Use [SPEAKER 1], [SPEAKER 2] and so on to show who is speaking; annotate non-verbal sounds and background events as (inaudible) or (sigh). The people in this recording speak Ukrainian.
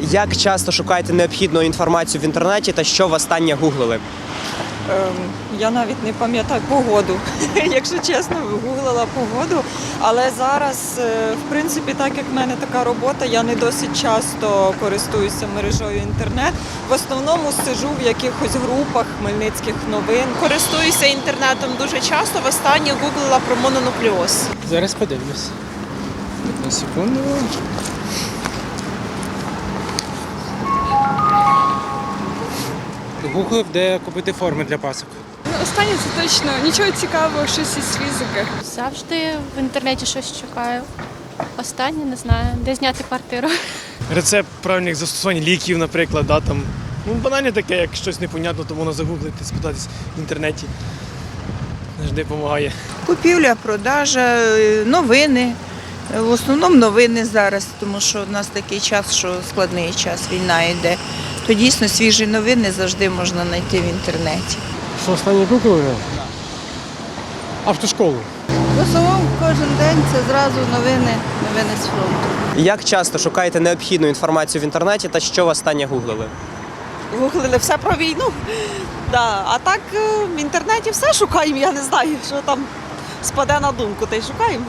[SPEAKER 1] Як часто шукаєте необхідну інформацію в інтернеті та що востаннє гуглили?
[SPEAKER 2] Ем, я навіть не пам'ятаю погоду, (laughs) якщо чесно, гуглила погоду. Але зараз, е, в принципі, так як в мене така робота, я не досить часто користуюся мережою інтернет. В основному сижу в якихось групах хмельницьких новин.
[SPEAKER 3] Користуюся інтернетом дуже часто. Востаннє гуглила про мононуклеоз.
[SPEAKER 4] Зараз подивлюсь. На секунду. Гуглив, де купити форми для пасок.
[SPEAKER 5] Ну, останнє це точно нічого цікавого, щось із фізики.
[SPEAKER 6] Завжди в інтернеті щось шукаю. Останнє не знаю, де зняти квартиру.
[SPEAKER 7] рецепт правильних застосувань ліків, наприклад, да, там. Ну, банально таке, як щось непонятно, то можна загуглити, спитатись в інтернеті. Завжди допомагає.
[SPEAKER 8] Купівля, продажа, е, новини. В основному новини зараз, тому що у нас такий час, що складний час, війна йде. То дійсно свіжі новини завжди можна знайти в інтернеті.
[SPEAKER 4] Що останнє гуглив? Автошколу.
[SPEAKER 8] В основному кожен день це зразу новини, новини з фронту.
[SPEAKER 1] Як часто шукаєте необхідну інформацію в інтернеті та що востаннє гуглили?
[SPEAKER 2] Гуглили все про війну. Да. А так е, в інтернеті все шукаємо, я не знаю, що там спаде на думку, та й шукаємо.